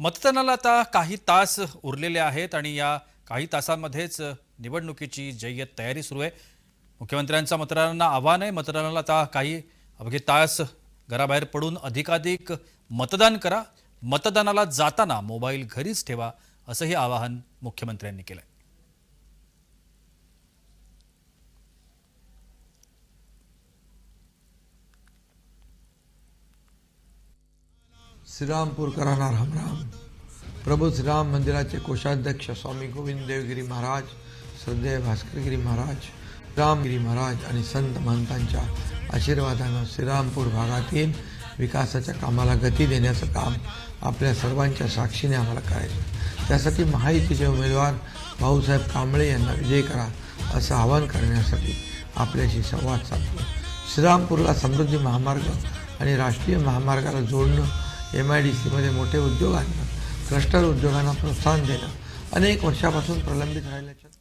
मतदानाला आता काही तास उरलेले आहेत आणि या काही तासांमध्येच निवडणुकीची जय्यत तयारी सुरू आहे. मुख्यमंत्र्यांचं मतदारांना आव्हान आहे. मतदानाला आता काही अवघे तास घराबाहेर पडून अधिकाधिक मतदान करा. मतदानाला जाताना मोबाईल घरीच ठेवा असंही आवाहन मुख्यमंत्र्यांनी केलं श्रीरामपूरकरांना राम राम प्रभू श्रीराम मंदिराचे कोषाध्यक्ष स्वामी गोविंद देवगिरी महाराज श्रद्धेय भास्करगिरी महाराज रामगिरी महाराज आणि संत महंतांच्या आशीर्वादानं श्रीरामपूर भागातील विकासाच्या कामाला गती देण्याचं काम आपल्या सर्वांच्या साक्षीने आम्हाला करायचं. त्यासाठी महायुतीचे उमेदवार भाऊसाहेब कांबळे यांना विजय करा असं आवाहन करण्यासाठी आपल्याशी संवाद साधतो. श्रीरामपूरला समृद्धी महामार्ग आणि राष्ट्रीय महामार्गाला जोडणं एम आय डी सीमध्ये मोठे उद्योग आणणं क्लस्टर उद्योगांना प्रोत्साहन देणं अनेक वर्षापासून प्रलंबित राहिल्याच्या